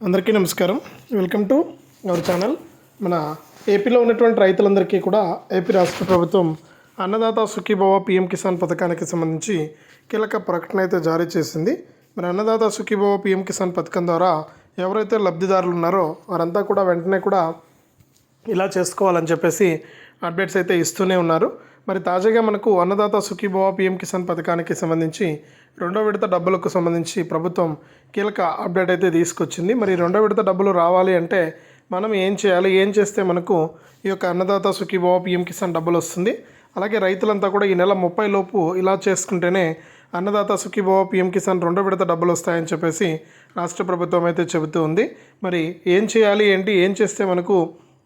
అందరికీ నమస్కారం. Welcome to our channel మన ఏపీలో ఉన్నటువంటి రైతులందరికీ కూడా ఏపీ రాష్ట్ర ప్రభుత్వం అన్నదాత సుఖీభవ పిఎం కిసాన్ పథకానికి సంబంధించి కీలక ప్రకటన అయితే జారీ చేసింది. మరి అన్నదాత సుఖీభవ పిఎం కిసాన్ పథకం ద్వారా ఎవరైతే లబ్ధిదారులు ఉన్నారో వారంతా కూడా వెంటనే కూడా ఇలా చేసుకోవాలని చెప్పేసి అప్డేట్స్ అయితే ఇస్తూనే ఉన్నారు. మరి తాజాగా మనకు అన్నదాత సుఖీభవ పిఎం కిసాన్ పథకానికి సంబంధించి రెండో విడత డబ్బులకు సంబంధించి ప్రభుత్వం కీలక అప్డేట్ అయితే తీసుకొచ్చింది. మరి రెండో విడత డబ్బులు రావాలి అంటే మనం ఏం చేయాలి? ఏం చేస్తే మనకు ఈ యొక్క అన్నదాత సుఖీభవ పిఎం కిసాన్ డబ్బులు వస్తుంది? అలాగే రైతులంతా కూడా ఈ నెల ముప్పై లోపు ఇలా చేసుకుంటేనే అన్నదాత సుఖీభవ పిఎం కిసాన్ రెండో విడత డబ్బులు వస్తాయని చెప్పేసి రాష్ట్ర ప్రభుత్వం అయితే చెబుతూ ఉంది. మరి ఏం చేయాలి? ఏంటి? ఏం చేస్తే మనకు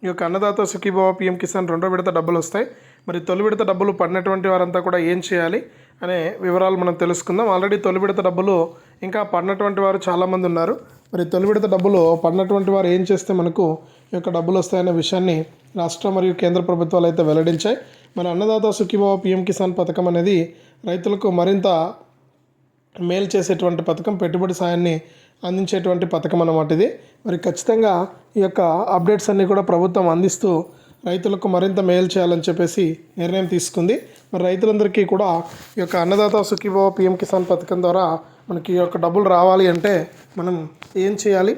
ఈ యొక్క అన్నదాత సుఖీభవ పిఎం కిసాన్ రెండో విడత డబ్బులు వస్తాయి? మరి తొలి విడత డబ్బులు పడినటువంటి వారంతా కూడా ఏం చేయాలి అనే వివరాలు మనం తెలుసుకుందాం. ఆల్రెడీ తొలి విడత డబ్బులు ఇంకా పడినటువంటి వారు చాలామంది ఉన్నారు. మరి తొలి విడత డబ్బులు పడినటువంటి వారు ఏం చేస్తే మనకు ఈ యొక్క డబ్బులు వస్తాయనే విషయాన్ని రాష్ట్ర మరియు కేంద్ర ప్రభుత్వాలు అయితే వెల్లడించాయి. మరి అన్నదాత సుఖీభావ పిఎం కిసాన్ పథకం అనేది రైతులకు మరింత మేలు చేసేటువంటి పథకం పెట్టుబడి సాయాన్ని అందించేటువంటి పథకం అన్నమాట ఇది. మరి ఖచ్చితంగా ఈ యొక్క అప్డేట్స్ అన్నీ కూడా ప్రభుత్వం అందిస్తూ రైతులకు మరింత మేలు చేయాలని చెప్పేసి నిర్ణయం తీసుకుంది. మరి రైతులందరికీ కూడా ఈ యొక్క అన్నదాత సుఖీభవ పిఎం కిసాన్ పథకం ద్వారా మనకి ఈ యొక్క డబ్బులు రావాలి అంటే మనం ఏం చేయాలి?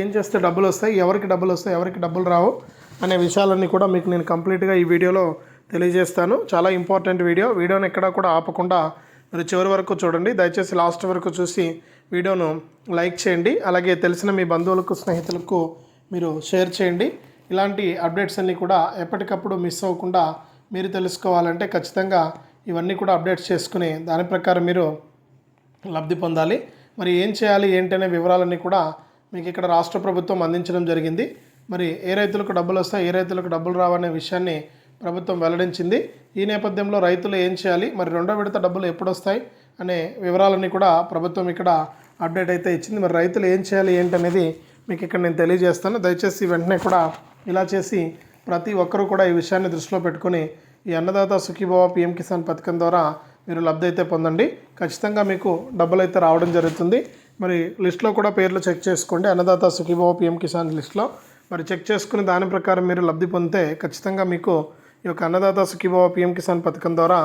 ఏం చేస్తే డబ్బులు వస్తాయి? ఎవరికి డబ్బులు వస్తాయి? ఎవరికి డబ్బులు రావు? అనే విషయాలన్నీ కూడా మీకు నేను కంప్లీట్గా ఈ వీడియోలో తెలియజేస్తాను. చాలా ఇంపార్టెంట్ వీడియో. వీడియోని ఎక్కడా కూడా ఆపకుండా మీరు చివరి వరకు చూడండి. దయచేసి లాస్ట్ వరకు చూసి వీడియోను లైక్ చేయండి. అలాగే తెలిసిన మీ బంధువులకు స్నేహితులకు మీరు షేర్ చేయండి. ఇలాంటి అప్డేట్స్ అన్నీ కూడా ఎప్పటికప్పుడు మిస్ అవ్వకుండా మీరు తెలుసుకోవాలంటే ఖచ్చితంగా ఇవన్నీ కూడా అప్డేట్స్ చేసుకుని దాని ప్రకారం మీరు లబ్ధి పొందాలి. మరి ఏం చేయాలి ఏంటనే వివరాలన్నీ కూడా మీకు ఇక్కడ రాష్ట్ర ప్రభుత్వం అందించడం జరిగింది. మరి ఏ రైతులకు డబ్బులు వస్తాయి ఏ రైతులకు డబ్బులు రావనే విషయాన్ని ప్రభుత్వం వెల్లడించింది. ఈ నేపథ్యంలో రైతులు ఏం చేయాలి మరి రెండో విడత డబ్బులు ఎప్పుడు వస్తాయి అనే వివరాలన్నీ కూడా ప్రభుత్వం ఇక్కడ అప్డేట్ అయితే ఇచ్చింది. మరి రైతులు ఏం చేయాలి ఏంటనేది మీకు ఇక్కడ నేను తెలియజేస్తాను. దయచేసి వెంటనే కూడా ఇలా చేసి ప్రతి ఒక్కరూ కూడా ఈ విషయాన్ని దృష్టిలో పెట్టుకుని ఈ అన్నదాత సుఖీభావ పిఎం కిసాన్ పథకం ద్వారా మీరు లబ్ధి అయితే పొందండి. ఖచ్చితంగా మీకు డబ్బులు అయితే రావడం జరుగుతుంది. మరి లిస్ట్లో కూడా పేర్లు చెక్ చేసుకోండి. అన్నదాత సుఖీభావ పిఎం కిసాన్ లిస్ట్లో. మరి చెక్ చేసుకుని దాని ప్రకారం మీరు లబ్ధి పొందితే ఖచ్చితంగా మీకు ఈ యొక్క అన్నదాత సుఖీభావ పిఎం కిసాన్ పథకం ద్వారా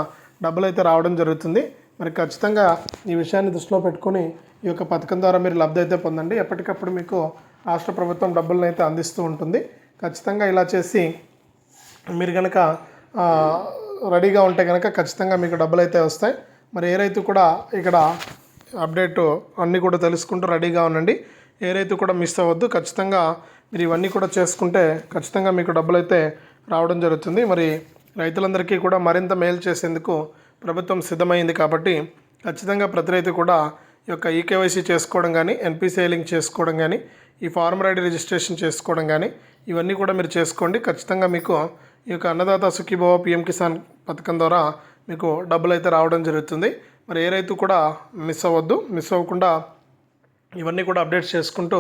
డబ్బులు అయితే రావడం జరుగుతుంది. మరి ఖచ్చితంగా ఈ విషయాన్ని దృష్టిలో పెట్టుకుని ఈ యొక్క పథకం ద్వారా మీరు లబ్ధి అయితే పొందండి. ఎప్పటికప్పుడు మీకు రాష్ట్ర ప్రభుత్వం డబ్బులను అయితే అందిస్తూ ఉంటుంది. ఖచ్చితంగా ఇలా చేసి మీరు కనుక రెడీగా ఉంటే కనుక ఖచ్చితంగా మీకు డబ్బులు అయితే వస్తాయి. మరి ఏ రైతు కూడా ఇక్కడ అప్డేట్ అన్నీ కూడా తెలుసుకుంటూ రెడీగా ఉండండి. ఏ రైతు కూడా మిస్ అవ్వద్దు. ఖచ్చితంగా మీరు ఇవన్నీ కూడా చేసుకుంటే ఖచ్చితంగా మీకు డబ్బులు అయితే రావడం జరుగుతుంది. మరి రైతులందరికీ కూడా మరింత మేలు చేసేందుకు ప్రభుత్వం సిద్ధమైంది కాబట్టి ఖచ్చితంగా ప్రతి రైతు కూడా ఈ యొక్క ఈకేవైసీ చేసుకోవడం కానీ ఎన్పిసిఐ లింక్ చేసుకోవడం కానీ ఈ ఫార్మర్ ఐడి రిజిస్ట్రేషన్ చేసుకోవడం కానీ ఇవన్నీ కూడా మీరు చేసుకోండి. ఖచ్చితంగా మీకు ఈ యొక్క అన్నదాత సుఖీభవ పిఎం కిసాన్ పథకం ద్వారా మీకు డబ్బులు అయితే రావడం జరుగుతుంది. మరి ఏ రైతు కూడా మిస్ అవ్వద్దు. మిస్ అవ్వకుండా ఇవన్నీ కూడా అప్డేట్స్ చేసుకుంటూ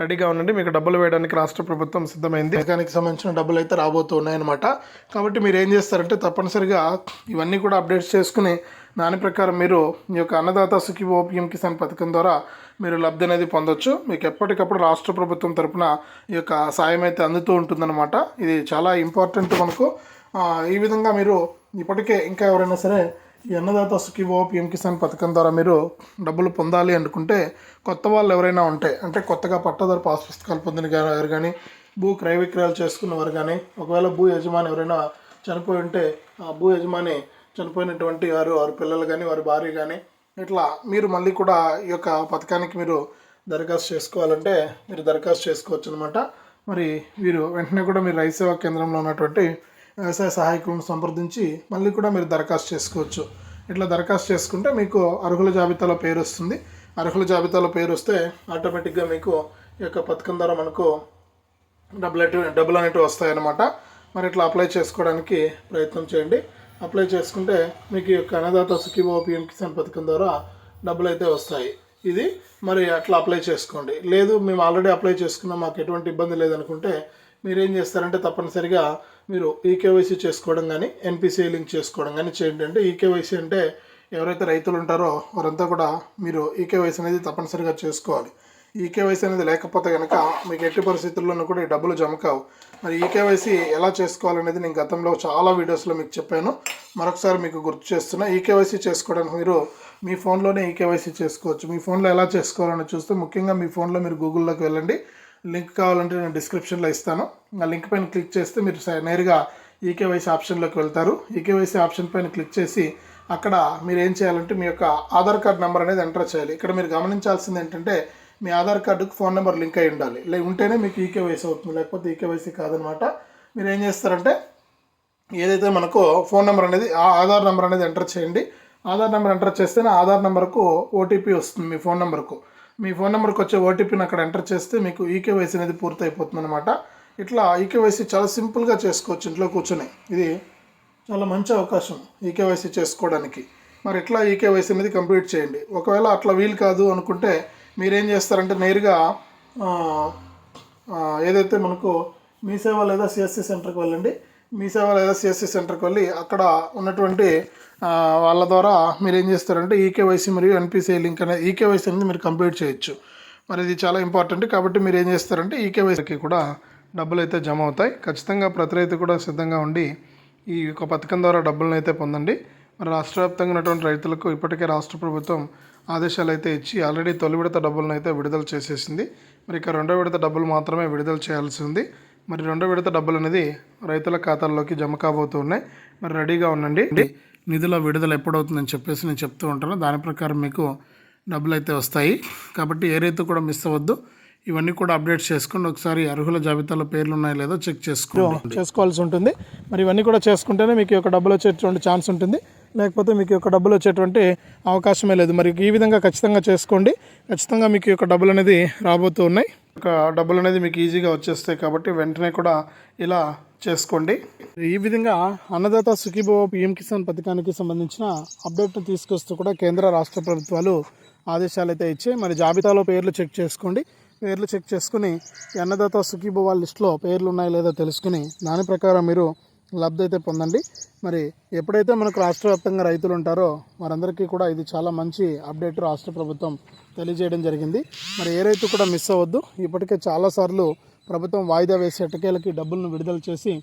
రెడీగా ఉండండి. మీకు డబ్బులు వేయడానికి రాష్ట్ర ప్రభుత్వం సిద్ధమైంది. పథకానికి సంబంధించిన డబ్బులు అయితే రాబోతూ ఉన్నాయన్నమాట. కాబట్టి మీరు ఏం చేస్తారంటే తప్పనిసరిగా ఇవన్నీ కూడా అప్డేట్స్ చేసుకుని దాని ప్రకారం మీరు ఈ యొక్క అన్నదాత సుఖీభవ పిఎం కిసాన్ పథకం ద్వారా మీరు లబ్ధి అనేది పొందొచ్చు. మీకు ఎప్పటికప్పుడు రాష్ట్ర ప్రభుత్వం తరఫున ఈ యొక్క సాయం అయితే అందుతూ ఉంటుందన్నమాట. ఇది చాలా ఇంపార్టెంట్ మనకు. ఈ విధంగా మీరు ఇప్పటికే ఇంకా ఎవరైనా సరే ఈ అన్నదాత సుఖీభవ పిఎం కిసాన్ పథకం ద్వారా మీరు డబ్బులు పొందాలి అనుకుంటే కొత్త వాళ్ళు ఎవరైనా ఉంటే అంటే కొత్తగా పట్టాదారు పాస్ పుస్తకాలు పొందిన వారు కానీ భూ క్రయ విక్రయాలు చేసుకున్నవారు కానీ ఒకవేళ భూ యజమాని ఎవరైనా చనిపోయి ఉంటే ఆ భూ యజమాని చనిపోయినటువంటి వారు వారి పిల్లలు కానీ వారి భార్య కానీ ఇట్లా మీరు మళ్ళీ కూడా ఈ యొక్క పథకానికి మీరు దరఖాస్తు చేసుకోవాలంటే మీరు దరఖాస్తు చేసుకోవచ్చు అనమాట మరి వీరు వెంటనే కూడా మీరు రైతు సేవా కేంద్రంలో ఉన్నటువంటి వ్యవసాయ సహాయకులను సంప్రదించి మళ్ళీ కూడా మీరు దరఖాస్తు చేసుకోవచ్చు. ఇట్లా దరఖాస్తు చేసుకుంటే మీకు అర్హుల జాబితాలో పేరు వస్తుంది. అర్హుల జాబితాలో పేరు వస్తే ఆటోమేటిక్గా మీకు ఈ యొక్క పథకం ద్వారా మనకు డబ్బులు అటు డబ్బులు అనేటివి వస్తాయన్నమాట. మరి ఇట్లా అప్లై చేసుకోవడానికి ప్రయత్నం చేయండి. అప్లై చేసుకుంటే మీకు ఈ యొక్క అన్నదాత సుఖీభవ పిఎం కిసాన్ పథకం ద్వారా డబ్బులు అయితే వస్తాయి. ఇది మరి అట్లా అప్లై చేసుకోండి. లేదు మేము ఆల్రెడీ అప్లై చేసుకున్నాం మాకు ఎటువంటి ఇబ్బంది లేదనుకుంటే మీరేం చేస్తారంటే తప్పనిసరిగా మీరు ఈకేవైసీ చేసుకోవడం కానీ ఎన్పిసిఐ లింక్ చేసుకోవడం కానీ చేయండి. అంటే ఈకేవైసీ అంటే ఎవరైతే రైతులు ఉంటారో వారంతా కూడా మీరు ఈకేవైసీ అనేది తప్పనిసరిగా చేసుకోవాలి. ఈకేవైసీ అనేది లేకపోతే కనుక మీకు ఎట్టి పరిస్థితుల్లోనూ కూడా ఈ డబ్బులు జమ కావు. మరి ఈకేవైసీ ఎలా చేసుకోవాలనేది నేను గతంలో చాలా వీడియోస్లో మీకు చెప్పాను. మరొకసారి మీకు గుర్తు చేస్తున్నా ఈకేవైసీ చేసుకోవడానికి మీరు మీ ఫోన్లోనే ఈకేవైసీ చేసుకోవచ్చు. మీ ఫోన్లో ఎలా చేసుకోవాలని చూస్తే ముఖ్యంగా మీ ఫోన్లో మీరు గూగుల్లోకి వెళ్ళండి. లింక్ కావాలంటే నేను డిస్క్రిప్షన్లో ఇస్తాను. ఆ లింక్ పైన క్లిక్ చేస్తే మీరు నేరుగా ఈకేవైసీ ఆప్షన్లోకి వెళ్తారు. ఈకేవైసీ ఆప్షన్ పైన క్లిక్ చేసి అక్కడ మీరు ఏం చేయాలంటే మీ యొక్క ఆధార్ కార్డ్ నెంబర్ అనేది ఎంటర్ చేయాలి. ఇక్కడ మీరు గమనించాల్సింది ఏంటంటే మీ ఆధార్ కార్డుకు ఫోన్ నెంబర్ లింక్ అయి ఉండాలి. లే ఉంటేనే మీకు ఈకేవైసీ అవుతుంది. లేకపోతే ఈకేవైసీ కాదనమాట. మీరు ఏం చేస్తారంటే ఏదైతే మనకు ఫోన్ నెంబర్ అనేది ఆ ఆధార్ నెంబర్ అనేది ఎంటర్ చేయండి. ఆధార్ నెంబర్ ఎంటర్ చేస్తేనే ఆధార్ నెంబర్కు ఓటీపీ వస్తుంది మీ ఫోన్ నెంబర్కు. మీ ఫోన్ నెంబర్కి వచ్చే ఓటీపీని అక్కడ ఎంటర్ చేస్తే మీకు ఈకేవైసీ అనేది పూర్తయిపోతుంది అనమాట ఇట్లా ఈకేవైసీ చాలా సింపుల్గా చేసుకోవచ్చు ఇంట్లో కూర్చొని. ఇది చాలా మంచి అవకాశం ఈకేవైసీ చేసుకోవడానికి. మరి ఇట్లా ఈకేవైసీ అనేది కంప్లీట్ చేయండి. ఒకవేళ అట్లా వీలు కాదు అనుకుంటే మీరేం చేస్తారంటే నేరుగా ఏదైతే మనకు మీ సేవ లేదా సిఎస్సి సెంటర్కి వెళ్ళండి. మీ సేవ లేదా సిఎస్సి సెంటర్కి వెళ్ళి అక్కడ ఉన్నటువంటి వాళ్ళ ద్వారా మీరు ఏం చేస్తారంటే ఈకేవైసీ మరియు ఎన్పిసిఐ లింక్ అనేది ఈకేవైసీ అనేది మీరు కంప్లీట్ చేయొచ్చు. మరి ఇది చాలా ఇంపార్టెంట్ కాబట్టి మీరు ఏం చేస్తారంటే ఈకేవైసీకి కూడా డబ్బులు అయితే జమ అవుతాయి. ఖచ్చితంగా ప్రతి రైతు కూడా సిద్ధంగా ఉండి ఈ యొక్క పథకం ద్వారా డబ్బులను అయితే పొందండి. మరి రాష్ట్ర వ్యాప్తంగా ఉన్నటువంటి రైతులకు ఇప్పటికే రాష్ట్ర ప్రభుత్వం ఆదేశాలు అయితే ఇచ్చి ఆల్రెడీ తొలి విడత డబ్బులను అయితే విడుదల చేసేసింది. మరి ఇక రెండో విడత డబ్బులు మాత్రమే విడుదల చేయాల్సి ఉంది. మరి రెండో విడత డబ్బులు అనేది రైతుల ఖాతాల్లోకి జమ కాబోతున్నాయి మరి రెడీగా ఉండండి. నిధుల విడుదల ఎప్పుడవుతుందని చెప్పేసి నేను చెప్తూ ఉంటాను. దాని ప్రకారం మీకు డబ్బులు అయితే వస్తాయి. కాబట్టి ఏ రైతు కూడా మిస్ అవ్వద్దు. ఇవన్నీ కూడా అప్డేట్ చేసుకోండి. ఒకసారి అర్హుల జాబితాలో పేర్లు ఉన్నాయో లేదో చెక్ చేసుకో చేసుకోవాల్సి ఉంటుంది. మరి ఇవన్నీ కూడా చేసుకుంటేనే మీకు ఒక యొక్క డబ్బులు వచ్చేటువంటి ఛాన్స్ ఉంటుంది. లేకపోతే మీకు యొక్క డబ్బులు వచ్చేటువంటి అవకాశమే లేదు. మరి ఈ విధంగా ఖచ్చితంగా చేసుకోండి. ఖచ్చితంగా మీకు యొక్క డబ్బులు అనేది రాబోతూ ఉన్నాయి. ఒక డబ్బులు అనేది మీకు ఈజీగా వచ్చేస్తాయి కాబట్టి వెంటనే కూడా ఇలా చేసుకోండి. ఈ విధంగా అన్నదాత సుఖీభవ పిఎం కిసాన్ పథకానికి సంబంధించిన అప్డేట్ను తీసుకొస్తూ కూడా కేంద్ర రాష్ట్ర ప్రభుత్వాలు ఆదేశాలు అయితే ఇచ్చాయి. మరి జాబితాలో పేర్లు చెక్ చేసుకోండి. పేర్లు చెక్ చేసుకుని అన్నదాత సుఖీభవ లిస్ట్లో పేర్లు ఉన్నాయో లేదో తెలుసుకుని దాని ప్రకారం మీరు లబ్ధి అయితే పొందండి. మరి ఎప్పుడైతే మనకు రాష్ట్ర వ్యాప్తంగా రైతులు ఉంటారో వారందరికీ కూడా ఇది చాలా మంచి అప్డేట్ రాష్ట్ర ప్రభుత్వం తెలియజేయడం జరిగింది. మరి ఏ రైతు కూడా మిస్ అవ్వద్దు. ఇప్పటికే చాలాసార్లు ప్రభుత్వం వాయిదా వేసి ఎటకేలకి డబ్బులను విడుదల చేసి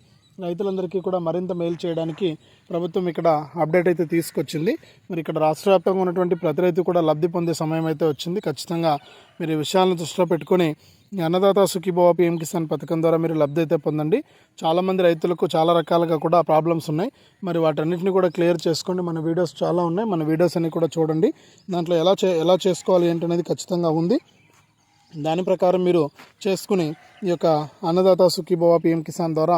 రైతులందరికీ కూడా మరింత మేలు చేయడానికి ప్రభుత్వం ఇక్కడ అప్డేట్ అయితే తీసుకొచ్చింది. మరి ఇక్కడ రాష్ట్ర వ్యాప్తంగా ఉన్నటువంటి ప్రతి రైతు కూడా లబ్ధి పొందే సమయం అయితే వచ్చింది. ఖచ్చితంగా మీరు ఈ విషయాలను దృష్టిలో పెట్టుకొని అన్నదాత సుఖీభవ పిఎం కిసాన్ పథకం ద్వారా మీరు లబ్ధి అయితే పొందండి. చాలామంది రైతులకు చాలా రకాలుగా కూడా ప్రాబ్లమ్స్ ఉన్నాయి. మరి వాటన్నిటిని కూడా క్లియర్ చేసుకోండి. మన వీడియోస్ చాలా ఉన్నాయి. మన వీడియోస్ అన్ని కూడా చూడండి. దాంట్లో ఎలా చే ఎలా చేసుకోవాలి ఏంటనేది ఖచ్చితంగా ఉంది. దాని ప్రకారం మీరు చేసుకుని ఈ యొక్క అన్నదాత సుఖీభవ పిఎం కిసాన్ ద్వారా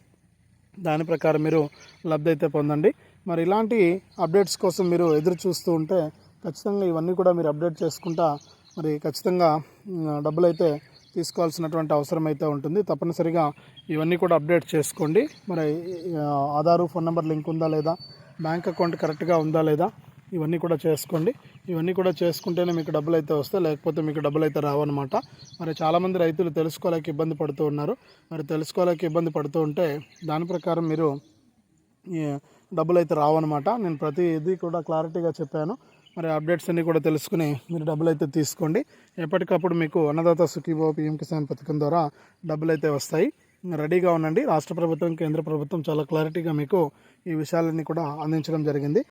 దాని ప్రకారం మీరు లబ్ధి అయితే పొందండి. మరి ఇలాంటి అప్డేట్స్ కోసం మీరు ఎదురు చూస్తూ ఉంటే ఖచ్చితంగా ఇవన్నీ కూడా మీరు అప్డేట్ చేసుకుంటా మరి ఖచ్చితంగా డబ్బులు అయితే తీసుకోవాల్సినటువంటి అవసరం అయితే ఉంటుంది. తప్పనిసరిగా ఇవన్నీ కూడా అప్డేట్ చేసుకోండి. మరి ఆధారు ఫోన్ నెంబర్ లింక్ ఉందా లేదా? బ్యాంక్ అకౌంట్ కరెక్ట్గా ఉందా లేదా? ఇవన్నీ కూడా చేసుకోండి. ఇవన్నీ కూడా చేసుకుంటేనే మీకు డబ్బులు అయితే వస్తాయి. లేకపోతే మీకు డబ్బులు అయితే రావన్నమాట. మరి చాలామంది రైతులు తెలుసుకోలేక ఇబ్బంది పడుతూ ఉన్నారు. మరి తెలుసుకోలేక ఇబ్బంది పడుతూ ఉంటే దాని ప్రకారం మీరు డబ్బులు అయితే రావన్నమాట. నేను ప్రతి ఇది కూడా క్లారిటీగా చెప్పాను. మరి అప్డేట్స్ అన్నీ కూడా తెలుసుకుని మీరు డబ్బులు అయితే తీసుకోండి. ఎప్పటికప్పుడు మీకు అన్నదాత సుఖీభో పిఎం కిసాన్ పథకం ద్వారా డబ్బులు అయితే వస్తాయి. రెడీగా ఉండండి. రాష్ట్ర ప్రభుత్వం కేంద్ర ప్రభుత్వం చాలా క్లారిటీగా మీకు ఈ విషయాలన్నీ కూడా అందించడం జరిగింది.